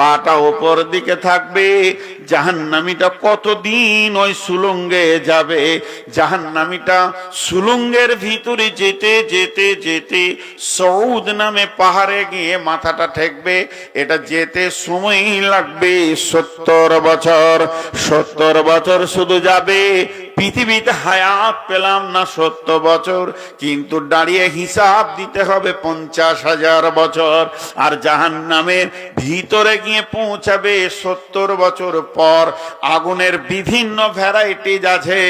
পাটা ওপর দিকে থাকবে, জাহান্নামীটা কতদিন ওই সুলঙ্গে যাবে? জাহান্নামীটা সুলঙ্গের ভিতরে যেতে যেতে যেতে সৌদ নামে পাহাড়ে গিয়ে মাথাটা ঠেকবে। এটা যেতে সময় লাগবে সত্তর বছর। সত্তর বছর শুধু যাবে পৃথিবীতে হায়াত পেলাম না সত্তর বছর, কিন্তু দাঁড়িয়ে হিসাব দিতে হবে পঞ্চাশ হাজার বছর। আর জাহান নামের ভিতরে গিয়ে পৌঁছাবে সত্তর বছর পর। আগুনের বিভিন্ন ভ্যারাইটিজ আছে।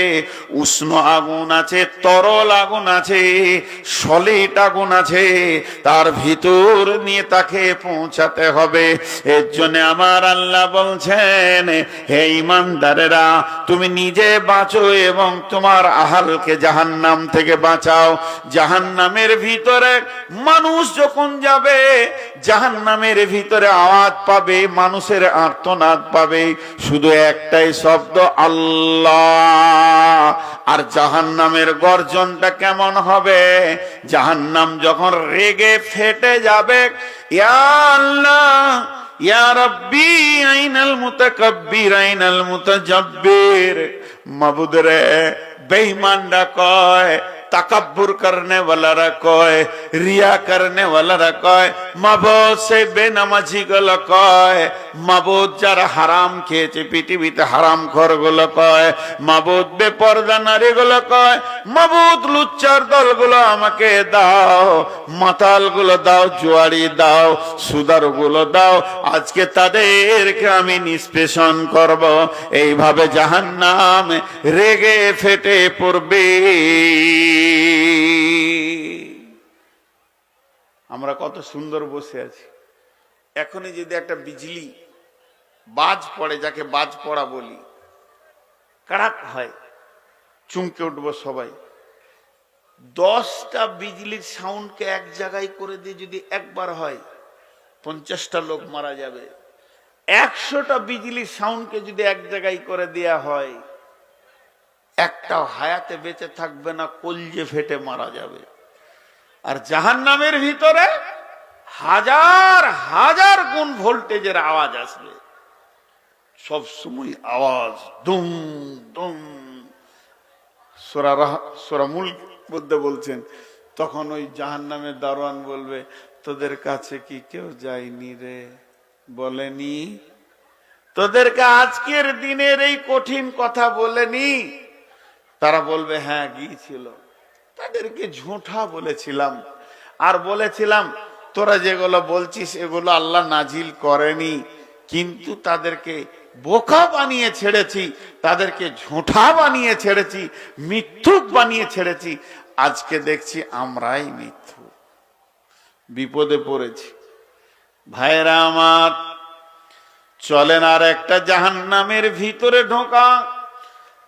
উষ্ণ আগুন আছে, তরল আগুন আছে, সলিড আগুন আছে। তার ভিতর নিয়ে তাকে পৌঁছাতে হবে। এর জন্য আমার আল্লাহ বলছেন, হে ইমানদারেরা, তুমি নিজে বাঁচো এবং তোমার আহালকে জাহান্নাম থেকে বাঁচাও। জাহান্নামের ভিতরে মানুষ যখন যাবে, জাহান্নামের ভিতরে আওয়াজ পাবে, মানুষের আর্তনাদ পাবে। শুধু একটাই শব্দ, আল্লাহ। আর জাহান্নামের গর্জনটা কেমন হবে? জাহান্নাম যখন রেগে ফেটে যাবে আল্লাহ ইয়া রব্বি আইনাল মুতাকাব্বির আইনাল মুতাজাব্বির। মাবুদ রে বেঈমানরা কয় তাকাব্বুর করনে ওয়ালারা কয়, রিয়া করনে ওয়ালারা কয় মাবুদ সে বেনামাজি গুলো কয়, মাবুদ যারা হারাম খেয়েছে, পৃথিবীতে হারাম খরগুলো কয়, মাবুদ বেপর্দা নারী গুলো কয়, মাবুদ লুচ্চার দলগুলো আমাকে দাও, মাতালগুলো দাও জুয়ারি দাও, সুদারগুলো দাও, আজকে তাদেরকে আমি নিষ্পেষণ করব, এইভাবে জাহান্নাম রেগে ফেটে পড়বে। আমরা কত সুন্দর বসে আছি। এখনই যদি একটা বিজলি বাজ পড়ে, যাকে বাজ পড়া বলি কারাক হয়, চুমকে উঠবো সবাই। দশটা বিজলির সাউন্ডকে এক জায়গায় করে দিয়ে যদি একবার হয়, পঞ্চাশটা লোক মারা যাবে। একশোটা বিজলির সাউন্ডকে যদি এক জায়গায় করে দেয়া হয় একটা হায়াতে বেঁচে থাকবে না, কলজে ফেটে মারা যাবে। আর জাহান নামের ভিতরে হাজার হাজার গুণ ভোল্টেজের আওয়াজ আসবে। সব সময় আওয়াজ, দুম দুম। সোরা সোরা মূল মধ্যে বলছেন, তখন ওই জাহান নামের দারোয়ান বলবে, তোদের কাছে কি কেউ যায়নি রে? বলেনি। তোদেরকে আজকের দিনের এই কঠিন কথা বলেনি? তারা বলবে হ্যাঁ গিয়েছিল তাদেরকে ঝুঁঠা বলেছিলাম। আর বলেছিলাম, তোরা যেগুলো বলছিস, এগুলো আল্লাহ নাজিল করেনি। কিন্তু তাদেরকে বোকা বানিয়ে ছেড়েছি, তাদেরকে ঝুঁঠা বানিয়ে ছেড়েছি, মিথ্যুক বানিয়ে ছেড়েছি। আজকে দেখছি আমরাই মিথ্যু। বিপদে পড়েছি। ভাইরা আমার, চলেন আর একটা জাহান্নামের ভিতরে ঢোকা।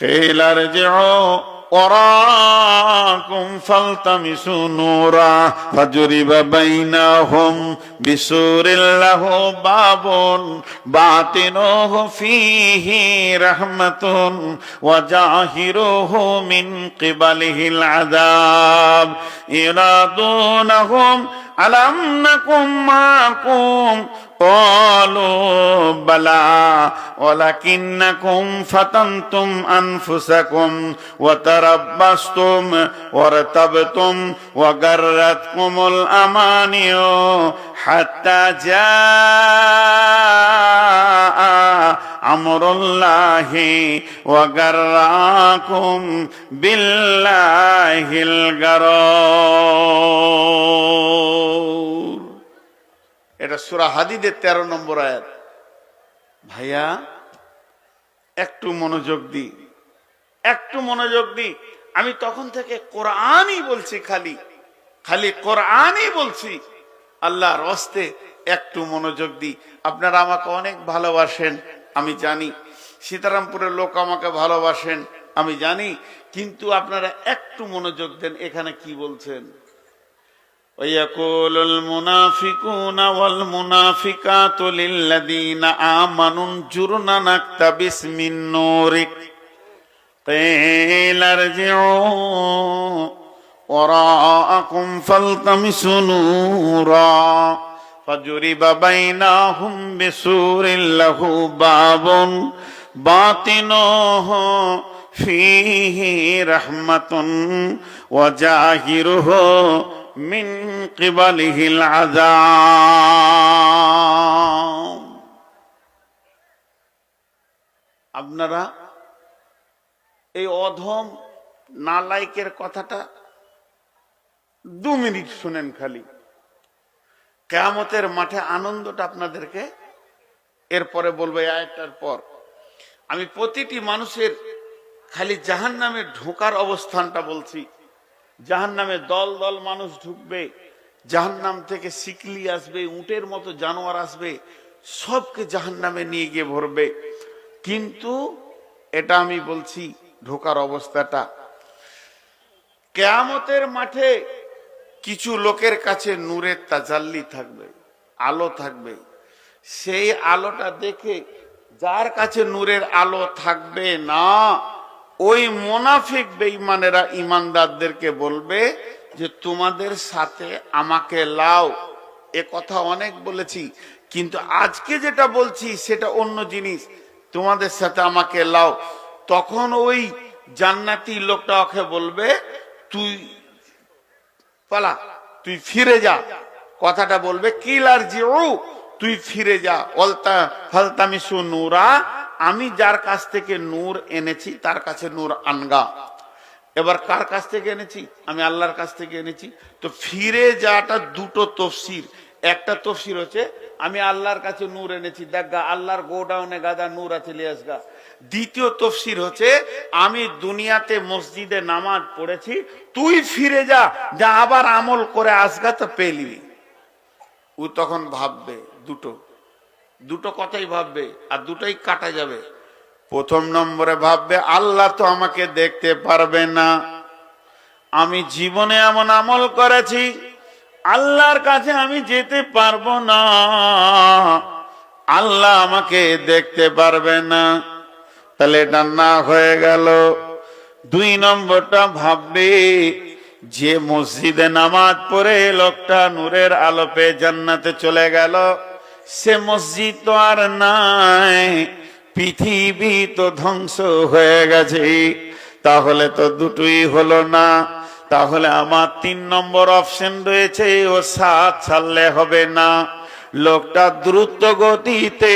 قيل ارجعوا وراءكم فالتمسوا نورا فجرب بينهم بسور له باب باطنه فيه رحمة وجاهره من قبله العذاب ينادونهم ألم نكن معكم قالوا بلى ولكنكم فتنتم أنفسكم وتربصتم وارتبتم وغرتكم الأماني حتى جاء أمر الله وغراكم بالله الغرور এটা সুরা হাদিদের তেরো নম্বর আয়াত। ভাইয়া, একটু মনোযোগ দি। একটু মনোযোগ দি। আমি তখন থেকে কোরআনই বলছি খালি। খালি কোরআনই বলছি। আল্লাহর অস্তে একটু মনোযোগ দিই আপনারা আমাকে অনেক ভালোবাসেন, আমি জানি। সীতারামপুরের লোক আমাকে ভালোবাসেন, আমি জানি। কিন্তু আপনারা একটু মনোযোগ দেন, এখানে কি বলছেন? ويقول المنافقون والمنافقات للذين آمنوا انظرنا نقتبس من نورك قيل ارجعوا وراءكم فالتمسوا نورا فجرب بينهم بسور له باب باطنه فيه رحمة وجاهره মিন কিবালিহিল আযাব। আপনারা এই অধম নালাইকের কথাটা দু মিনিট শুনেন খালি। কেয়ামতের মাঠে আনন্দটা আপনাদেরকে এরপরে বলব একটার পর। আমি প্রতিটি মানুষের খালি জাহান নামে ঢোকার অবস্থানটা বলছি। জাহান নামে দল দল মানুষ ঢুকবে জাহান নাম থেকে সিকলি আসবে, উটের মতো জানোয়ার আসবে, সবকে জাহান নামে নিয়ে গিয়ে ভরবে। কিন্তু এটা আমি বলছি ঢোকার অবস্থাটা। কেয়ামতের মাঠে কিছু লোকের কাছে নূরের তাজাল্লি থাকবে, আলো থাকবে। সেই আলোটা দেখে যার কাছে নূরের আলো থাকবে না ওই মোনাফিক বেঈমানেরা ইমানদারদেরকে বলবে যে, তোমাদের সাথে আমাকে লাও। এ কথা অনেক বলেছি, কিন্তু আজকে যেটা বলছি সেটা অন্য জিনিস। তোমাদের সাথে আমাকে লাও। তখন ওই জান্নাতি লোকটা ওকে বলবে, তুই পালা, তুই ফিরে যা। কথাটা বলবে কিলার জিউ তুই ফিরে যা। অলতা ফালতামিসু নূরা আমি যার কাছ থেকে নূর এনেছি, তার কাছে নূর আনগা। এবার কার কাছ থেকে এনেছি? আমি আল্লাহর কাছ থেকে এনেছি। তো ফিরে যাটা দুটো তফসির। একটা তফসির হচ্ছে, আমি আল্লাহর কাছে নূর এনেছি, দেখা আল্লাহর গোডাউনে গাদা নূর আছে লিয়াসগা দ্বিতীয় তফসির হচ্ছে, আমি দুনিয়াতে মসজিদে নামাজ পড়েছি, তুই ফিরে যা যা আবার আমল করে আসগা তো পেলিবি ও তখন ভাববে, দুটো দুটো কথাই ভাববে আর দুটোই কাটা যাবে। প্রথম নম্বরে ভাববে, আল্লাহ তো আমাকে দেখতে পারবে না। আমি জীবনে এমন আমল করেছি, আল্লাহর কাছে আমি যেতে পারব না। আল্লাহ আমাকে দেখতে পারবে না। তাহলে এটা না হয়ে গেল। দুই নম্বরটা ভাববে, যে মসজিদে নামাজ পড়ে লোকটা নূরের আলোপে জান্নাতে চলে গেল। সে মসজিদ তো আর নাই, পৃথিবী তো ধ্বংস হয়ে গেছে। তাহলে তো দুটোই হলো না। তাহলে আমার তিন নম্বর অপশন রয়েছে, ও সাত ছাড়লে হবে না। লোকটা দ্রুত গতিতে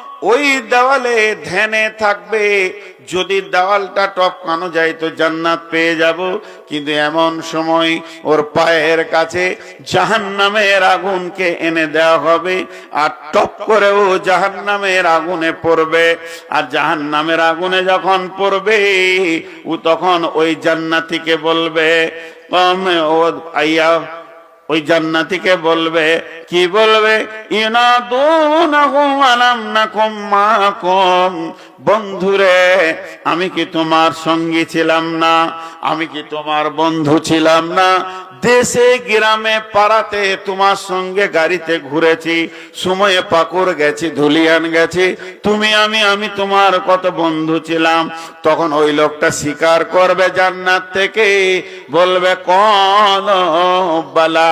ওই দেওয়ালে ধ্যানে থাকবে। যদি দেওয়ালটা টপকানো যায় তো জান্নাত পেয়ে যাব। কিন্তু এমন সময় ওর পায়ের কাছে জাহান নামের আগুনকে এনে দেওয়া হবে আর টপ করে ও জাহান নামের আগুনে পড়বে। আর জাহান নামের আগুনে যখন পড়বে, ও তখন ওই জান্নাতিকে বলবে, "কম ও আইয়া ওই জান্নাতিকে বলবে, কি বলবে? বন্ধুরে, আমি কি তোমার সঙ্গী ছিলাম না? আমি কি তোমার বন্ধু ছিলাম না? দেশে, গ্রামে, পাড়াতে তোমার সঙ্গে গাড়িতে ঘুরেছি, সময়ে পাকুর গেছি, ধুলিয়ান গেছি। তুমি, আমি আমি তোমার কত বন্ধু ছিলাম। তখন ওই লোকটা স্বীকার করবে জান্নাত থেকে, বলবে, কন বালা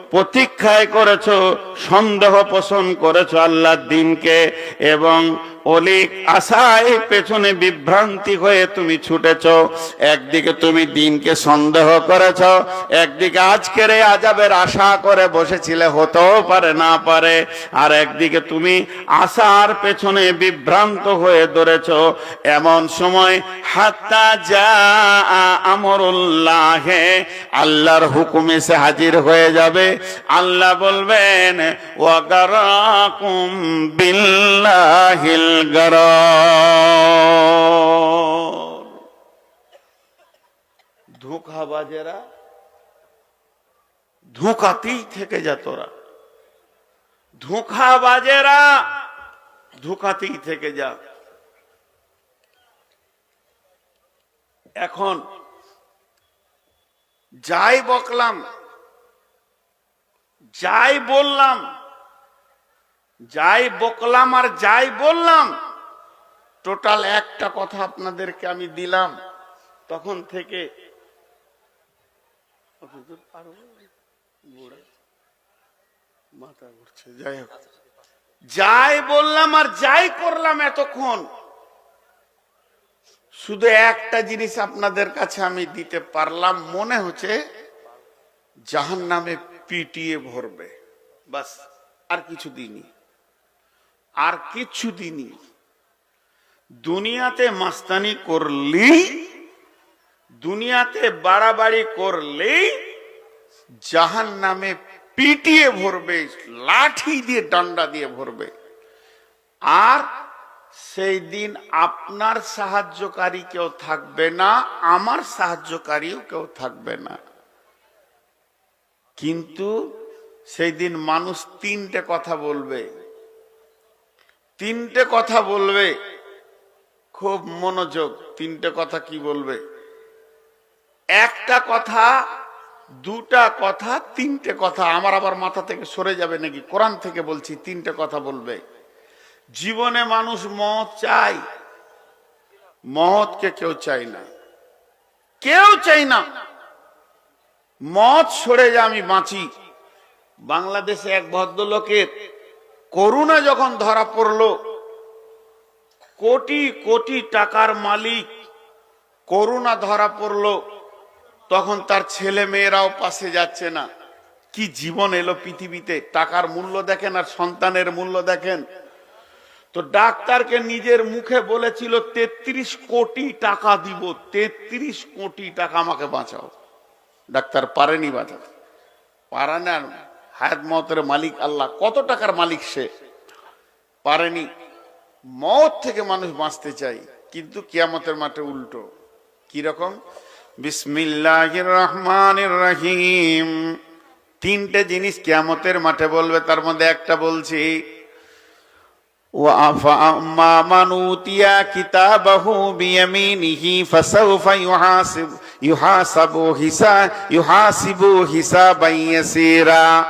প্রতীক্ষায় করেছ, সন্দেহ পোষণ করেছ আল্লাহর দিনকে, এবং অলিক আশায় পেছনে বিভ্রান্তি হয়ে তুমি ছুটেছ। একদিকে তুমি দিনকে সন্দেহ করেছ, একদিকে আজকের এই আজাবের আশা করে বসেছিলে, হতেও পারে, না পারে। আর একদিকে তুমি আশার পেছনে বিভ্রান্ত হয়ে ধরেছ। এমন সময়, হাত্তা যা আমরুল্লাহে, আল্লাহর হুকুম এসে হাজির হয়ে যাবে। আল্লাহ বলবেন, ওয়াগারাকুম বিল্লাহিল গারার। ধোঁকাবাজেরা ধোঁকাতেই থেকে যা তোরা। ধোঁকাবাজেরা ধোঁকাতেই থেকে যা। এখন যাই বকলাম যাই বললাম, যাই বকলাম আর যাই বললাম, টোটাল একটা কথা আপনাদেরকে আমি দিলাম। তখন থেকে মাথা ঘুরছে, যাই হোক। যাই বললাম আর যাই করলাম এতক্ষণ, শুধু একটা জিনিস আপনাদের কাছে আমি দিতে পারলাম, মনে হচ্ছে জাহান নামে পিটিয়ে ভরবে। বাস, আর কিছু দিনই। আর কিছু দিনই। দুনিয়াতে মাস্তানি করলি দুনিয়াতে বাড়াবাড়ি করলে জাহান নামে পিটিয়ে ভরবে, লাঠি দিয়ে, ডান্ডা দিয়ে ভরবে। আর সেই দিন আপনার সাহায্যকারী কেউ থাকবে না, আমার সাহায্যকারীও কেউ থাকবে না। কিন্তু সেই দিন মানুষ তিনটে কথা বলবে। তিনটে কথা বলবে। খুব মনোযোগ, তিনটে কথা কি বলবে? একটা কথা, দুটা কথা, তিনটে কথা। আমার আবার মাথা থেকে সরে যাবে নাকি? কোরআন থেকে বলছি, তিনটে কথা বলবে। জীবনে মানুষ মত চাই মহৎকে কেউ চাই না। কেউ চাই না। মত সরে যা আমি বাঁচি। বাংলাদেশে এক ভদ্রলোকের করুণা যখন ধরা পড়ল, কোটি কোটি টাকার মালিক করুণা ধরা পড়ল, তখন তার ছেলে মেয়েরাও পাশে যাচ্ছে না। কি জীবন এলো পৃথিবীতে? টাকার মূল্য দেখেন আর সন্তানের মূল্য দেখেন। তো ডাক্তারকে নিজের মুখে বলেছিল, তেত্রিশ কোটি টাকা দিব, তেত্রিশ কোটি টাকা আমাকে বাঁচাও। ডাক্তার পারেনি বাঁচাতে পারে না হায়াত মতের মালিক আল্লাহ কত টাকার মালিক সে পারেনি মত থেকে মানুষ বাঁচতে চাই কিন্তু কিয়ামতের মাঠে উল্টো কিরকম বিসমিল্লাহির রহমানির রহিম তিনটে জিনিস কিয়ামতের মাঠে বলবে তার মধ্যে একটা বলছি وأما من أوتي كتابه بيمينه فسوف يحاسب يحاسب حساب يحاسب حسابا يسيرا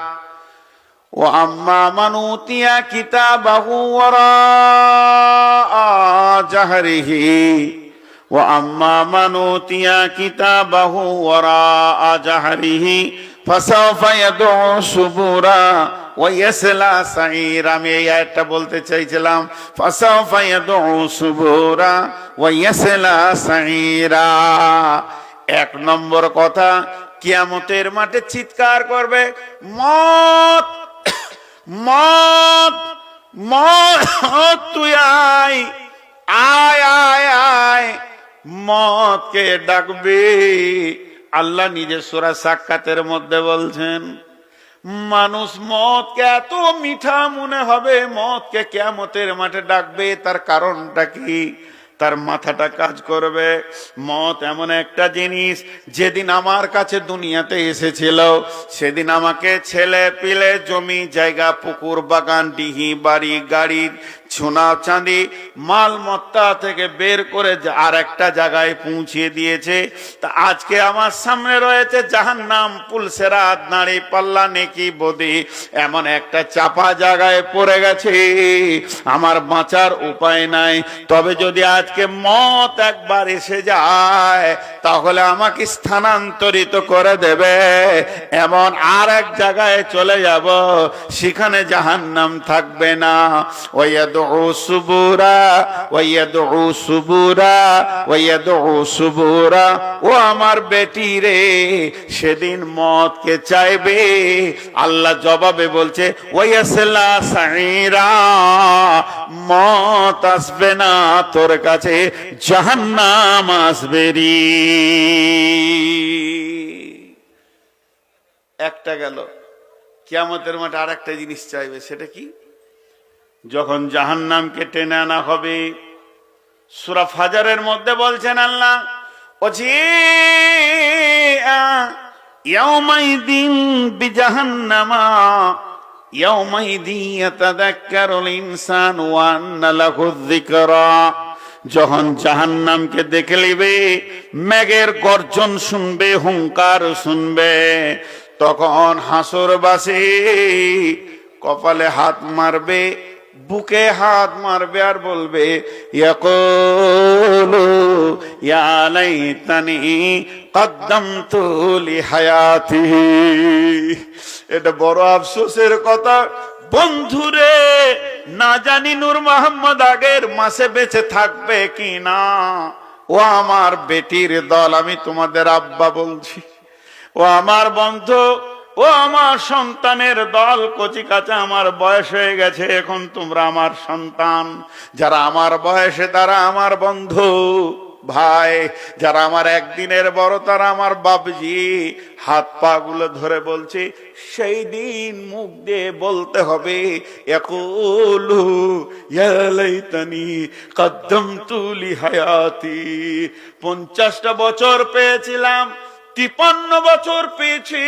وأما من أوتي كتابه وراء جهره وأما من أوتي كتابه وراء جهره فسوف يدعو سبورا ওয়াইয়াসলা সাইর আমি এই আয়াতটা বলতে চাইছিলাম ফাসাউফা ইয়াদউ সুবুরা ওয়াইয়াসলা সাইরা এক নম্বর কথা, কিয়ামতের মাঠে চিৎকার করবে মত মত মত তুই আয় আয় আয় আয় মতকে ডাকবে। আল্লাহ নিজের সোরা সাক্ষাতের মধ্যে বলছেন, মানুষ মদকে এত মিঠা মনে হবে, মদকে কেমতের মাঠে ডাকবে, তার কারণটা কি? তার মাথাটা কাজ করবে। মত এমন একটা জিনিস, যেদিন আমার কাছে দুনিয়াতে এসেছিল, সেদিন আমাকে ছেলে পিলে জমি, জায়গা, পুকুর, বাগান, ডিহি, বাড়ি, গাড়ি সোনা চাঁদি মালমত্তা থেকে বের করে আর একটা জায়গায় পৌঁছিয়ে দিয়েছে। তা আজকে আমার সামনে রয়েছে জাহান নাম পুলসেরা নাড়ি পাল্লা, নেকি, বদি। এমন একটা চাপা জায়গায় পড়ে গেছে। আমার বাঁচার উপায় নাই। তবে যদি আজকে মত একবার এসে যায়, তাহলে আমাকে স্থানান্তরিত করে দেবে। এমন আর এক জায়গায় চলে যাব, সেখানে জাহান্নাম থাকবে না। ওয়াদউ সুবুরা ওয়াদউ সুবুরা ওয়াদউ সুবুরা। ও আমার বেটি রে, সেদিন মতকে চাইবে। আল্লাহ জবাবে বলছে, ওয়াসলা সাইরা মত আসবে না তোর কাছে। জাহান্নাম আসবে রে। একটা গেল। কিয়ামতের মাঠে আর একটা জিনিস চাইবে, সেটা কি? যখন জাহান্নামকে টেনে আনা হবে, সুরা ফাজারের মধ্যে বলছেন আল্লাহ ওছি ইয়াউমাইদিন বিজাহান্নামা, ইয়াউমাইদি ইয়াতাযাক্কারুল ইনসানু ওয়া আন্না লাহু যিকরা। যখন জাহান্নামকে দেখে লিবে মেঘের গর্জন শুনবে, হুঙ্কার শুনবে, তখন হাসর বাসে কপালে হাত মারবে, বুকে হাত মারবে আর বলবে এটা বড় আফসোসের কথা। বন্ধুরে, না জানি নূর মোহাম্মদ আগের মাসে বেঁচে থাকবে কি না ও আমার বেটির দল, আমি তোমাদের আব্বা বলছি। ও আমার বন্ধু, ও আমার সন্তানের দল, কচি কাঁচা আমার বয়স হয়ে গেছে, এখন তোমরা আমার সন্তান। যারা আমার বয়সে, তারা আমার বন্ধু। ভাই, যারা আমার একদিনের বড়, তারা আমার বাপজি। হাত পা গুলো ধরে বলছে, সেই দিন মুখ দিয়ে বলতে হবে একুলু ইয়ালাইতানি কদ্দমতু লি হায়াতি পঞ্চাশটা বছর পেয়েছিলাম, তিপান্ন বছর পেয়েছি,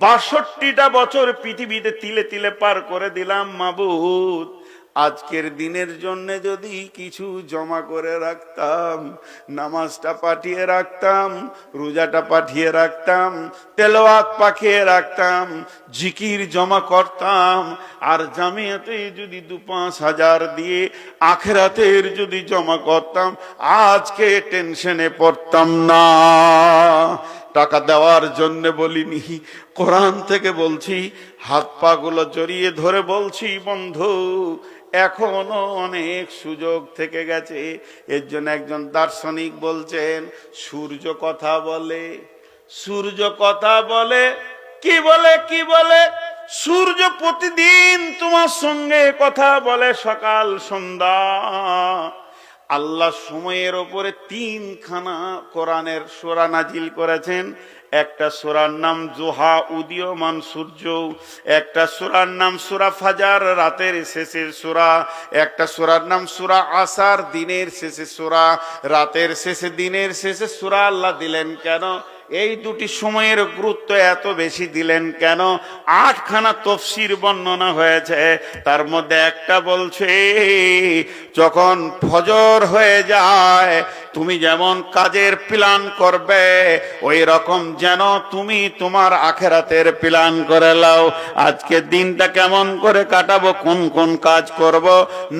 বাষট্টিটা বছর পৃথিবীতে তিলে তিলে পার করে দিলাম মাবুদ। আজকের দিনের জন্য যদি কিছু জমা করে রাখতাম, নামাজটা পাঠিয়ে রাখতাম, রোজাটা পাঠিয়ে রাখতাম তেলোয়াত পাঠিয়ে রাখতাম, জিকির জমা করতাম, আর জামিয়াতে যদি দু পাঁচ হাজার দিয়ে আখেরাতের যদি জমা করতাম, আজকে টেনশনে পড়তাম না। টাকা দেওয়ার জন্য বলিনি। কোরআন থেকে বলছি, হাত পা গুলো জড়িয়ে ধরে বলছি, বন্ধু, এখনও অনেক সুযোগ থেকে গেছে। এর জন্য একজন দার্শনিক বলছেন, সূর্য কথা বলে, সূর্য কথা বলে, কি বলে কি বলে? সূর্য প্রতিদিন তোমার সঙ্গে কথা বলে সকাল, সন্ধ্যা। আল্লাহ সময়ের ওপরে তিনখানা কোরআনের সোরা নাজিল করেছেন। একটা সোরার নাম জোহা উদীয়মান সূর্য। একটা সোরার নাম সুরা ফাজার, রাতের শেষের সোরা। একটা সোরার নাম সুরা আসার, দিনের শেষে সোরা। রাতের শেষে দিনের শেষে সোরা আল্লাহ দিলেন কেন? এই দুটি সময়ের গুরুত্ব এত বেশি দিলেন কেন? আটখানা তফসির বর্ণনা হয়েছে। তার মধ্যে একটা বলছে, যখন ফজর হয়ে যায় তুমি যেমন কাজের প্ল্যান করবে, ওই রকম যেন তুমি তোমার আখেরাতের প্ল্যান করে লাও। আজকে দিনটা কেমন করে কাটাবো, কোন কোন কাজ করব,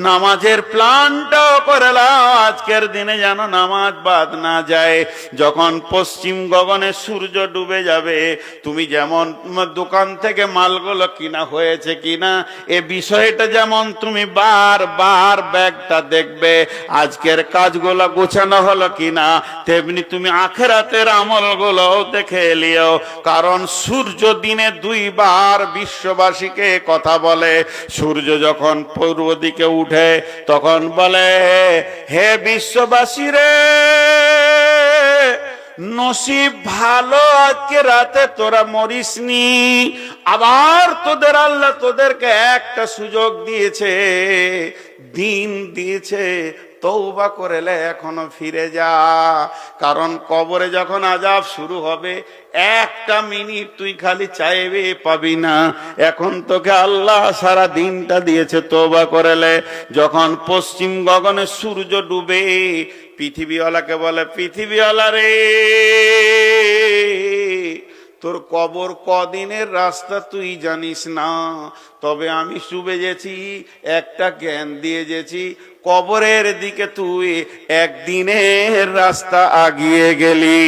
নামাজের প্ল্যানটাও করে লাও। আজকের দিনে যেন নামাজ বাদ না যায়। যখন পশ্চিম গগনে সূর্য ডুবে যাবে, তুমি যেমন দোকান থেকে মালগুলো কিনা হয়েছে কিনা, এ বিষয়টা যেমন তুমি বার বার ব্যাগটা দেখবে, আজকের কাজগুলো গোছানো হলো কিনা? তেমনি তুমি আখেরাতের আমলগুলো দেখে এলিও। কারণ সূর্য দিনে দুইবার বিশ্ববাসীকে কথা বলে। সূর্য যখন পূর্ব দিকে উঠে, তখন বলে, হে বিশ্ববাসী রে নসিব ভালো আজকে রাতে তোরা মরিসনি। আবার তোদের আল্লাহ তোদেরকে একটা সুযোগ দিয়েছে। দিন দিয়েছে তৌবা করেলে এখনও ফিরে যা। কারণ কবরে যখন আজাব শুরু হবে, একটা মিনিট তুই খালি চাইবে পাবি না। এখন তোকে আল্লাহ সারা দিনটা দিয়েছে তৌবা করেলে। যখন পশ্চিম গগনে সূর্য ডুবে, পৃথিবীওয়ালাকে বলে, পৃথিবীওয়ালা রে! তোর কবর কদিনের রাস্তা তুই জানিস না। তবে আমি শুবে গেছি, একটা জ্ঞান দিয়ে যেছি কবরের দিকে তুই একদিনের রাস্তা আগিয়ে গেলি।